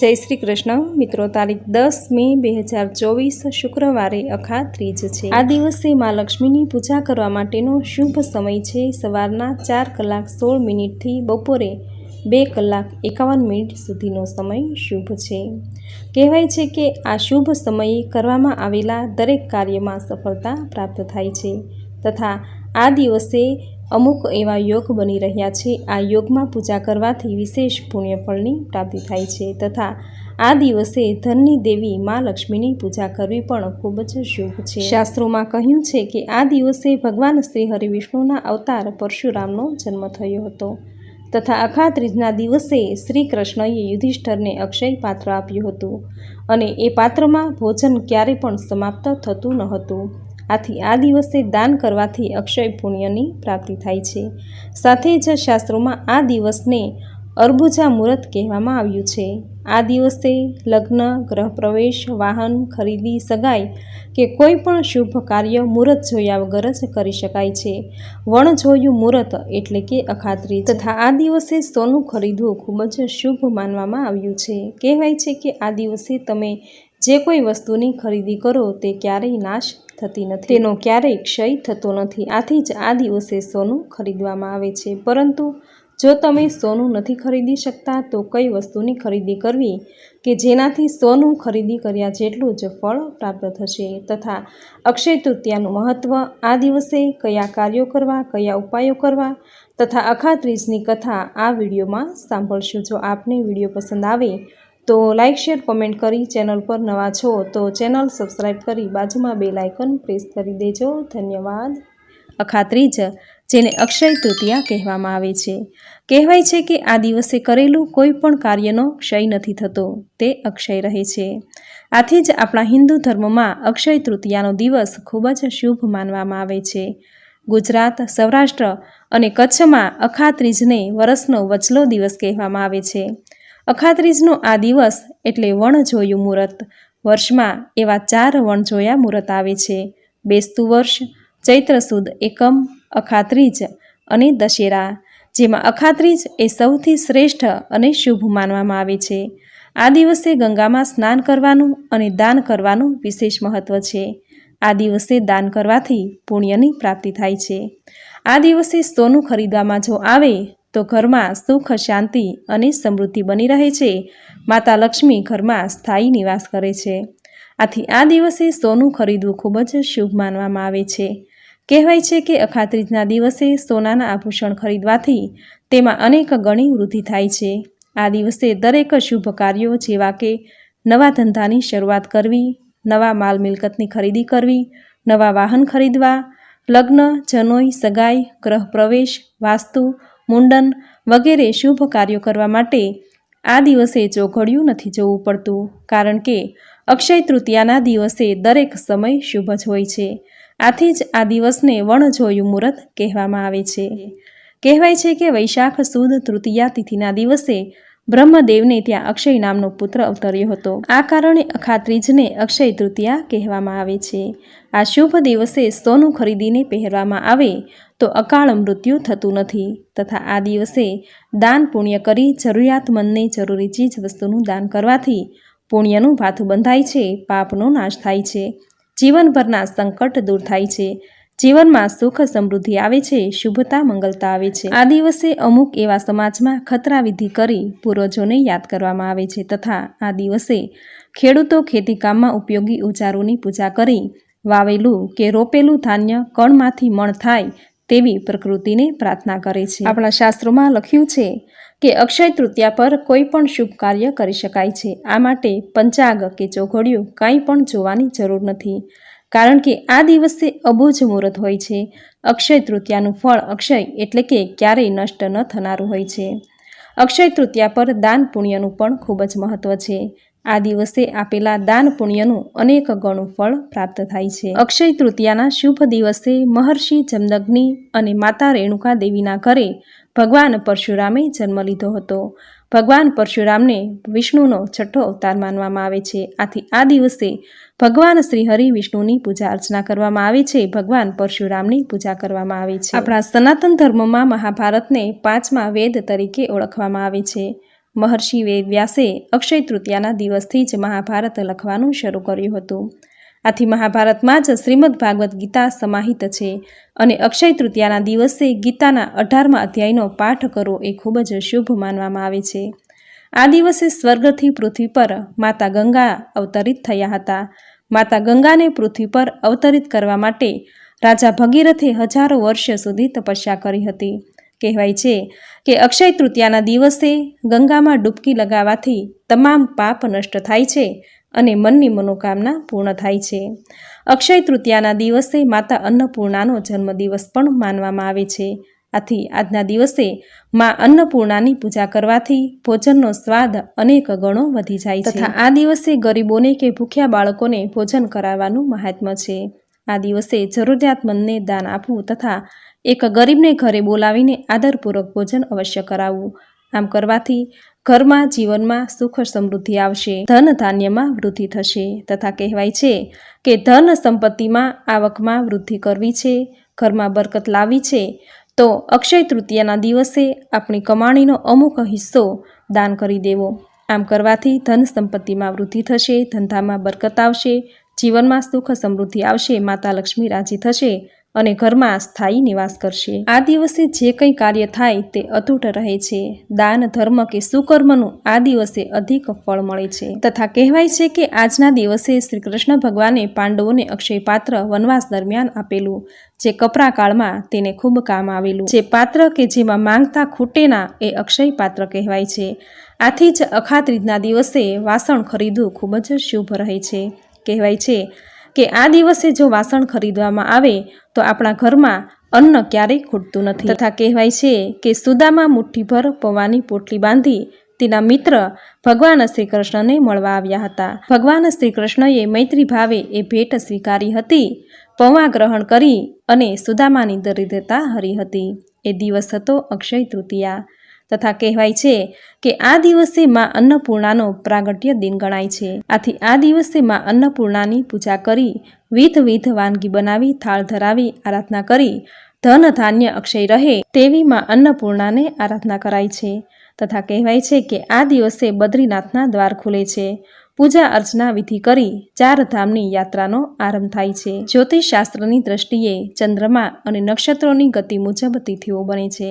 જય શ્રી કૃષ્ણ. મિત્રો, તારીખ દસ મે બે હજાર ચોવીસ શુક્રવારે અખા ત્રીજ છે. આ દિવસે મા લક્ષ્મીની પૂજા કરવા માટેનો શુભ સમય છે. સવારના ચાર કલાક સોળ મિનિટથી બપોરે બે કલાક એકાવન મિનિટ સુધીનો સમય શુભ છે. કહેવાય છે કે આ શુભ સમયે કરવામાં આવેલા દરેક કાર્યમાં સફળતા પ્રાપ્ત થાય છે. તથા આ દિવસે અમુક એવા યોગ બની રહ્યા છે. આ યોગમાં પૂજા કરવાથી વિશેષ પુણ્યફળની પ્રાપ્તિ થાય છે તથા આ દિવસે ધનની દેવી મા લક્ષ્મીની પૂજા કરવી પણ ખૂબ જ શુભ છે. શાસ્ત્રોમાં કહ્યું છે કે આ દિવસે ભગવાન શ્રી હરિવિષ્ણુના અવતાર પરશુરામનો જન્મ થયો હતો તથા અખા ત્રીજના દિવસે શ્રી કૃષ્ણએ યુધિષ્ઠરને અક્ષય પાત્ર આપ્યું હતું અને એ પાત્રમાં ભોજન ક્યારે પણ સમાપ્ત થતું ન હતું. આથી આ દિવસે દાન કરવાથી અક્ષય પુણ્યની પ્રાપ્તિ થાય છે. સાથે જ શાસ્ત્રોમાં આ દિવસને અર્બુજા મુહૂર્ત કહેવામાં આવ્યું છે. આ દિવસે લગ્ન ગ્રહ પ્રવેશ વાહન, ખરીદી, સગાઈ કે કોઈ પણ શુભ કાર્ય મુહૂર્ત જોયા વગર જ કરી શકાય છે. વણ જોયું મુહૂર્ત એટલે કે અખાત્રી તથા આ દિવસે સોનું ખરીદવું ખૂબ જ શુભ માનવામાં આવ્યું છે. કહેવાય છે કે આ દિવસે તમે જે કોઈ વસ્તુની ખરીદી કરો તે ક્યારેય નાશ થતી નથી. તેનો ક્યારેય ક્ષય થતો નથી. આથી જ આ દિવસે સોનું ખરીદવામાં આવે છે. પરંતુ જો તમે સોનું નથી ખરીદી શકતા, તો કઈ વસ્તુની ખરીદી કરવી કે જેનાથી સોનું ખરીદી કર્યા જેટલું જ ફળ પ્રાપ્ત થશે? તથા અક્ષય તૃતીયાનું મહત્ત્વ આ દિવસે કયા કાર્યો કરવા, કયા ઉપાયો કરવા? તથા અખાત્રીજની કથા આ વિડીયોમાં સાંભળશું. જો આપને વીડિયો પસંદ આવે તો લાઇક શેર, કોમેન્ટ કરી ચેનલ પર નવા છો તો ચેનલ સબસ્ક્રાઈબ કરી બાજુમાં બે લાઇકન પ્રેસ કરી દેજો. ધન્યવાદ. અખાત્રીજ જેને અક્ષય તૃતીયા કહેવામાં આવે છે. કહેવાય છે કે આ દિવસે કરેલું કોઈ પણ કાર્યનો ક્ષય નથી થતો, તે અક્ષય રહે છે. આથી જ આપણા હિન્દુ ધર્મમાં અક્ષય તૃતીયાનો દિવસ ખૂબ જ શુભ માનવામાં આવે છે. ગુજરાત, સૌરાષ્ટ્ર અને કચ્છમાં અખાત્રીજને વરસનો વચલો દિવસ કહેવામાં આવે છે. અખાત્રીજનો આ દિવસ એટલે વણ જોયું મુહૂર્ત. વર્ષમાં એવા ચાર વણ જોયા મુહૂર્ત આવે છે. બેસતું વર્ષ, ચૈત્ર સુદ, એકમ, અખાત્રીજ અને દશેરા, જેમાં અખાત્રીજ એ સૌથી શ્રેષ્ઠ અને શુભ માનવામાં આવે છે. આ દિવસે ગંગામાં સ્નાન કરવાનું અને દાન કરવાનું વિશેષ મહત્ત્વ છે. આ દિવસે દાન કરવાથી પુણ્યની પ્રાપ્તિ થાય છે. આ દિવસે સોનું ખરીદવામાં જો આવે તો ઘરમાં સુખ, શાંતિ અને સમૃદ્ધિ બની રહે છે. માતા લક્ષ્મી ઘરમાં સ્થાયી નિવાસ કરે છે. આથી આ દિવસે સોનું ખરીદવું ખૂબ જ શુભ માનવામાં આવે છે. કહેવાય છે કે અખાત્રીજના દિવસે સોનાના આભૂષણ ખરીદવાથી તેમાં અનેક ગણી વૃદ્ધિ થાય છે. આ દિવસે દરેક શુભ કાર્યો જેવા કે નવા ધંધાની શરૂઆત કરવી, નવા માલ મિલકતની ખરીદી કરવી, નવા વાહન ખરીદવા, લગ્ન, જનોઈ, સગાઈ, ગ્રહ પ્રવેશ, વાસ્તુ મુંડન વગેરે શુભ કાર્યો કરવા માટે આ દિવસે ચોઘડિયું નથી જવું પડતું, કારણ કે અક્ષય તૃતીયાના દિવસે દરેક સમય શુભ જ હોય છે. આથી જ આ દિવસને વણજોયું મુહૂર્ત કહેવામાં આવે છે. કહેવાય છે કે વૈશાખ સુદ તૃતીયા તિથિના દિવસે બ્રહ્મદેવને ત્યાં અક્ષય નામનો પુત્ર અવતર્યો હતો. આ કારણે અખાત્રીજને અક્ષય તૃતીયા કહેવામાં આવે છે. આ શુભ દિવસે સોનું ખરીદીને પહેરવામાં આવે તો અકાળ મૃત્યુ થતું નથી. તથા આ દિવસે દાન પુણ્ય કરી જરૂરિયાતમંદને જરૂરી ચીજ વસ્તુનું દાન કરવાથી પુણ્યનું ભાથું બંધાય છે, પાપનો નાશ થાય છે. જીવનભરના સંકટ દૂર થાય છે. જીવનમાં સુખ સમૃદ્ધિ આવે છે, શુભતા મંગલતા આવે છે. આ દિવસે અમુક એવા સમાજમાં ખતરા વિધિ કરી પૂર્વજોને યાદ કરવામાં આવે છે તથા આ દિવસે ખેડૂતો ખેતીકામમાં ઉપયોગી ઓજારોની પૂજા કરી, વાવેલું કે રોપેલું ધાન્ય કણમાંથી મણ થાય તેવી પ્રકૃતિને પ્રાર્થના કરે છે. આપણા શાસ્ત્રોમાં લખ્યું છે કે અક્ષય તૃતીયા પર કોઈ પણ શુભ કાર્ય કરી શકાય છે. આ માટે પંચાગ કે ચોઘડિયું કાંઈ પણ જોવાની જરૂર નથી. કારણ કે આ દિવસે અબોજ મુહૂર્ત હોય છે. અક્ષય તૃતીયાનું ફળ અક્ષય એટલે કે ક્યારેય નષ્ટ ન થનારું હોય છે. અક્ષય તૃતીયા પર દાન પુણ્યનું પણ ખૂબ જ મહત્વ છે. આ દિવસે આપેલા દાન પુણ્યનું અનેક ગણું ફળ પ્રાપ્ત થાય છે. અક્ષય તૃતીયાના શુભ દિવસે મહર્ષિ જમદગ્નિ અને માતા રેણુકા દેવીના ઘરે ભગવાન પરશુરામે જન્મ લીધો હતો. ભગવાન પરશુરામને વિષ્ણુનો છઠ્ઠો અવતાર માનવામાં આવે છે. આથી આ દિવસે ભગવાન શ્રી હરિ વિષ્ણુની પૂજા અર્ચના કરવામાં આવે છે. ભગવાન પરશુરામની પૂજા કરવામાં આવે છે. આપણા સનાતન ધર્મમાં મહાભારતને પાંચમા વેદ તરીકે ઓળખવામાં આવે છે. મહર્ષિ વ્યાસે અક્ષય તૃતીયાના દિવસથી જ મહાભારત લખવાનું શરૂ કર્યું હતું. આથી મહાભારતમાં જ શ્રીમદ ભાગવત ગીતા સમાહિત છે અને અક્ષય તૃતીયાના દિવસે ગીતાના અઢારમા અધ્યાયનો પાઠ કરવો એ ખૂબ જ શુભ માનવામાં આવે છે. આ દિવસે સ્વર્ગથી પૃથ્વી પર માતા ગંગા અવતરિત થયા હતા. માતા ગંગાને પૃથ્વી પર અવતરિત કરવા માટે રાજા ભગીરથે હજારો વર્ષ સુધી તપસ્યા કરી હતી. કહેવાય છે કે અક્ષય તૃતીયાના દિવસે ગંગામાં ડૂબકી લગાવવાથી તમામ પાપ નષ્ટ થાય છે અને મનની મનોકામના પૂર્ણ થાય છે. અક્ષય તૃતીયાના દિવસે માતા અન્નપૂર્ણાનો જન્મદિવસ પણ માનવામાં આવે છે. આથી આજના દિવસે માં અન્નપૂર્ણાની પૂજા કરવાથી ભોજનનો સ્વાદ અનેક ગણો વધી જાય છે. તથા આ દિવસે ગરીબોને કે ભૂખ્યા બાળકોને ભોજન કરાવવાનું મહાત્મ્ય છે. આ દિવસે જરૂરિયાતમંદને દાન આપવું તથા એક ગરીબને ઘરે બોલાવીને આદરપૂર્વક ભોજન અવશ્ય કરાવવું. આમ કરવાથી ઘરમાં જીવનમાં સુખ સમૃદ્ધિ આવશે. ધન ધાન્યમાં વૃદ્ધિ થશે. તથા કહેવાય છે કે ધન સંપત્તિમાં આવકમાં વૃદ્ધિ કરવી છે, ઘરમાં બરકત લાવવી છે, તો અક્ષય તૃતીયાના દિવસે આપણી કમાણીનો અમુક હિસ્સો દાન કરી દેવો. આમ કરવાથી ધન સંપત્તિમાં વૃદ્ધિ થશે, ધંધામાં બરકત આવશે, જીવનમાં સુખ સમૃદ્ધિ આવશે, માતા લક્ષ્મી રાજી થશે અને ઘરમાં સ્થાયી નિવાસ કરશે. આ દિવસે જે કંઈ કાર્ય થાય તે અતૂટ રહે છે. દાન, ધર્મ કે સુકર્મનું આ દિવસે અધિક ફળ મળે છે. તથા કહેવાય છે કે આજના દિવસે શ્રી કૃષ્ણ ભગવાને પાંડવોને અક્ષય પાત્ર વનવાસ દરમિયાન આપેલું, જે કપરા કાળમાં તેને ખૂબ કામ આવેલું. જે પાત્ર કે જેમાં માંગતા ખૂટેના એ અક્ષય પાત્ર કહેવાય છે. આથી જ અખાત રીતના દિવસે વાસણ ખરીદવું ખૂબ જ શુભ રહે છે. કહેવાય છે કે આ દિવસે જો વાસણ ખરીદવામાં આવે, તો આપણા ઘરમાં અન્ન ક્યારેય ખૂટતું નથી. તથા કહેવાય છે કે સુદામાં મુઠ્ઠીભર પૌવાની પોટલી બાંધી તેના મિત્ર ભગવાન શ્રી કૃષ્ણને મળવા આવ્યા હતા. ભગવાન શ્રી કૃષ્ણએ મૈત્રી ભાવે એ ભેટ સ્વીકારી હતી, પૌવા ગ્રહણ કરી અને સુદામાની દરિદ્રતા હરી હતી. એ દિવસ હતો અક્ષય તૃતીયા. તથા કહેવાય છે કે આ દિવસે માં અન્નપૂર્ણાનો પ્રાગટ્ય દિન ગણાય છે. આથી આ દિવસે માં અન્નપૂર્ણાની પૂજા કરી, વિધ વિધ વાનગી બનાવી, થાળ ધરાવી, આરાધના કરી, ધન ધાન્ય અક્ષય રહે તેવી માં અન્નપૂર્ણાને આરાધના કરાય છે. તથા કહેવાય છે કે આ દિવસે બદ્રીનાથના દ્વાર ખુલે છે. પૂજા અર્ચના વિધિ કરી ચાર ધામની યાત્રાનો આરંભ થાય છે. જ્યોતિષશાસ્ત્રની દ્રષ્ટિએ ચંદ્રમા અને નક્ષત્રોની ગતિ મુજબ તિથિઓ બને છે.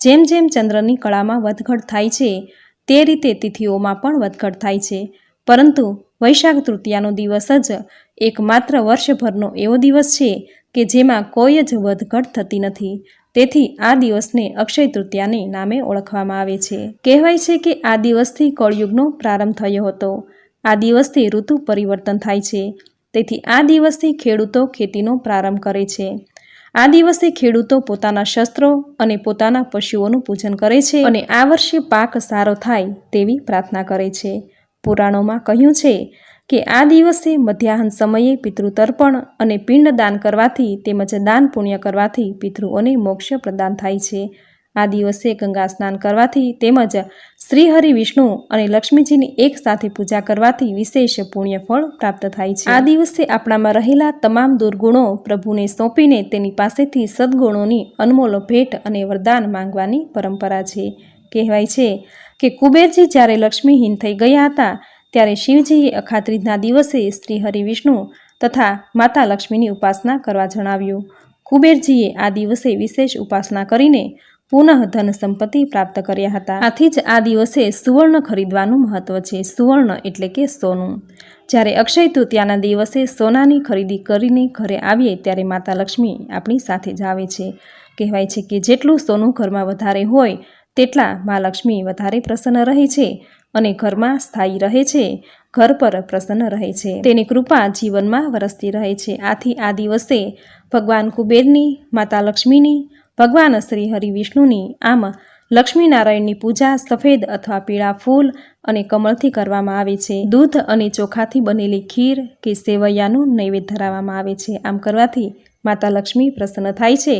જેમ જેમ ચંદ્રની કળામાં વધઘટ થાય છે, તે રીતે તિથિઓમાં પણ વધઘટ થાય છે. પરંતુ વૈશાખ તૃતીયાનો દિવસ જ એકમાત્ર વર્ષભરનો એવો દિવસ છે કે જેમાં કોઈ જ વધઘટ થતી નથી. તેથી આ દિવસને અક્ષય તૃતીયાને નામે ઓળખવામાં આવે છે. કહેવાય છે કે આ દિવસથી કળયુગનો પ્રારંભ થયો હતો. આ દિવસથી ઋતુ પરિવર્તન થાય છે. તેથી આ દિવસથી ખેડૂતો ખેતીનો પ્રારંભ કરે છે. આ દિવસે ખેડૂતો પોતાના શસ્ત્રો અને પોતાના પશુઓનું પૂજન કરે છે અને આ વર્ષે પાક સારો થાય તેવી પ્રાર્થના કરે છે. પુરાણોમાં કહ્યું છે કે આ દિવસે મધ્યાહન સમયે પિતૃતર્પણ અને પિંડદાન કરવાથી તેમજ દાન પુણ્ય કરવાથી પિતૃઓને મોક્ષ પ્રદાન થાય છે. આ દિવસે ગંગા સ્નાન કરવાથી તેમજ શ્રીહરિ વિષ્ણુ અને લક્ષ્મીજીની એક સાથે પૂજા કરવાથી વિશેષ પુણ્ય પ્રાપ્ત થાય છે. આ દિવસે આપણામાં રહેલા તમામ દુર્ગુણો પ્રભુને સોંપીને તેની પાસેથી સદગુણોની અનમોલ ભેટ અને વરદાન માંગવાની પરંપરા છે. કહેવાય છે કે કુબેરજી જ્યારે લક્ષ્મીહીન થઈ ગયા હતા, ત્યારે શિવજીએ અખાત્રીજના દિવસે શ્રી હરિ વિષ્ણુ તથા માતા લક્ષ્મીની ઉપાસના કરવા જણાવ્યું. કુબેરજીએ આ દિવસે વિશેષ ઉપાસના કરીને પુનઃ ધન સંપત્તિ પ્રાપ્ત કર્યા હતા. આથી જ આ દિવસે સુવર્ણ ખરીદવાનું મહત્વ છે. સુવર્ણ એટલે કે સોનું. જ્યારે અક્ષય તૃતીયાના દિવસે સોનાની ખરીદી કરીને ઘરે આવીએ ત્યારે માતા લક્ષ્મી આપણી સાથે જ આવે છે. કહેવાય છે કે જેટલું સોનું ઘરમાં વધારે હોય, તેટલા મા લક્ષ્મી વધારે પ્રસન્ન રહે છે અને ઘરમાં સ્થાયી રહે છે, ઘર પર પ્રસન્ન રહે છે. તેની કૃપા જીવનમાં વરસતી રહે છે. આથી આ દિવસે ભગવાન કુબેરની, માતા લક્ષ્મીની ભગવાન શ્રી હરિવિષ્ણુની આમ લક્ષ્મીનારાયણની પૂજા સફેદ અથવા પીળા ફૂલ અને કમળથી કરવામાં આવે છે. દૂધ અને ચોખાથી બનેલી ખીર કે સેવૈયાનું નૈવેદ્ય ધરાવવામાં આવે છે. આમ કરવાથી માતા લક્ષ્મી પ્રસન્ન થાય છે.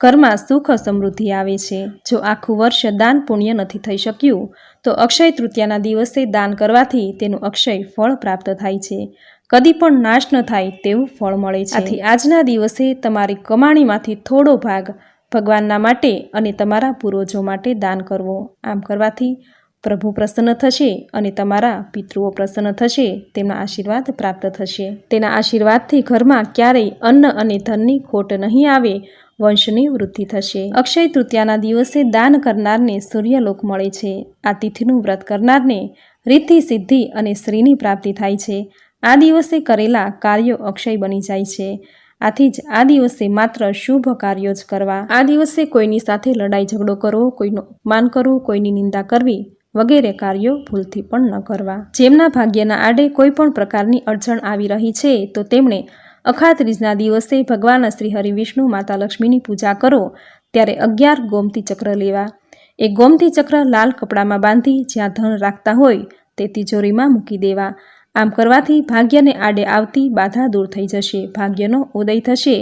ઘરમાં સુખ સમૃદ્ધિ આવે છે. જો આખું વર્ષ દાન પુણ્ય નથી થઈ શક્યું, તો અક્ષય તૃતીયાના દિવસે દાન કરવાથી તેનું અક્ષય ફળ પ્રાપ્ત થાય છે. કદી પણ નાશ ન થાય તેવું ફળ મળે છે. આથી આજના દિવસે તમારી કમાણીમાંથી થોડો ભાગ ભગવાનના માટે અને તમારા પૂર્વજો માટે દાન કરવો. આમ કરવાથી પ્રભુ પ્રસન્ન થશે અને તમારા પિતૃઓ પ્રસન્ન થશે, તેમના આશીર્વાદ પ્રાપ્ત થશે. તેના આશીર્વાદથી ઘરમાં ક્યારેય અન્ન અને ધનની ખોટ નહીં આવે, વંશની વૃદ્ધિ થશે. અક્ષય તૃતીયાના દિવસે દાન કરનારને સૂર્યલોક મળે છે. આ તિથિનું વ્રત કરનારને રીતિ, સિદ્ધિ અને શ્રીની પ્રાપ્તિ થાય છે. આ દિવસે કરેલા કાર્યો અક્ષય બની જાય છે. આથી જ આ દિવસે માત્ર શુભ કાર્યો જ કરવા. આ દિવસે કોઈની સાથે લડાઈ ઝઘડો કરવો, કોઈનું અપમાન કરવું, કોઈની નિંદા કરવી વગેરે કાર્યો ભૂલથી પણ ન કરવા. જેમના ભાગ્યના આડે કોઈ પણ પ્રકારની અડચણ આવી રહી છે, તો તેમણે અખાત્રીજના દિવસે ભગવાન શ્રી હરિવિષ્ણુ માતા લક્ષ્મીની પૂજા કરો, ત્યારે અગિયાર ગોમતી ચક્ર લેવા. એ ગોમતી ચક્ર લાલ કપડામાં બાંધી જ્યાં ધન રાખતા હોય, તે તિજોરીમાં મૂકી દેવા. આમ કરવાથી ભાગ્યને આડે આવતી બાધા દૂર થઈ જશે, ભાગ્યનો ઉદય થશે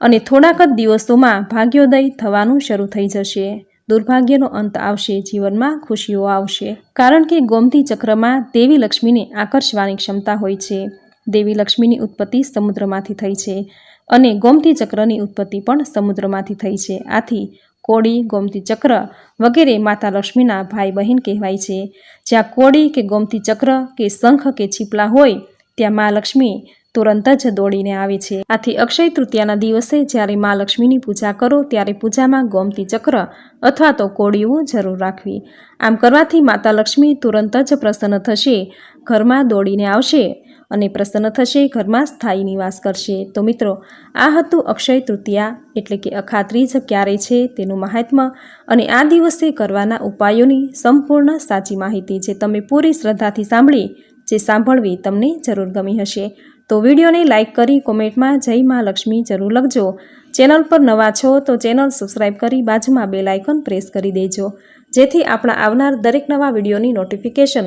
અને થોડાક જ દિવસોમાં ભાગ્યોદય થવાનું શરૂ થઈ જશે. દુર્ભાગ્યનો અંત આવશે, જીવનમાં ખુશીઓ આવશે. કારણ કે ગોમતી ચક્રમાં દેવી લક્ષ્મીને આકર્ષવાની ક્ષમતા હોય છે. દેવી લક્ષ્મીની ઉત્પત્તિ સમુદ્રમાંથી થઈ છે અને ગોમતી ચક્રની ઉત્પત્તિ પણ સમુદ્રમાંથી થઈ છે. આથી કોળી, ગોમતી ચક્ર વગેરે માતા લક્ષ્મીના ભાઈ બહેન કહેવાય છે. જ્યાં કોળી કે ગોમતી ચક્ર કે શંખ કે છીપલા હોય, ત્યાં મા લક્ષ્મી તુરંત જ દોડીને આવે છે. આથી અક્ષય તૃતીયાના દિવસે જ્યારે મા લક્ષ્મીની પૂજા કરો, ત્યારે પૂજામાં ગોમતી ચક્ર અથવા તો કોળીઓ જરૂર રાખવી. આમ કરવાથી માતા લક્ષ્મી તુરંત જ પ્રસન્ન થશે, ઘરમાં દોડીને આવશે અને પ્રસન્ન થશે, ઘરમાં સ્થાયી નિવાસ કરશે. તો મિત્રો, આ હતું અક્ષય તૃતીયા, એટલે કે અખાત્રીજ ક્યારે છે તેનું મહાત્મ્ય અને આ દિવસે કરવાના ઉપાયોની સંપૂર્ણ સાચી માહિતી જે તમે પૂરી શ્રદ્ધાથી સાંભળી, જે સાંભળવી તમને જરૂર ગમી હશે. તો વિડીયોને લાઇક કરી કોમેન્ટમાં જય મહાલક્ષ્મી જરૂર લખજો. ચેનલ પર નવા છો તો ચેનલ સબસ્ક્રાઈબ કરી બાજુમાં બેલ આઇકન પ્રેસ કરી દેજો. જેથી આપણા આવનાર દરેક નવા વિડીયોની નોટિફિકેશન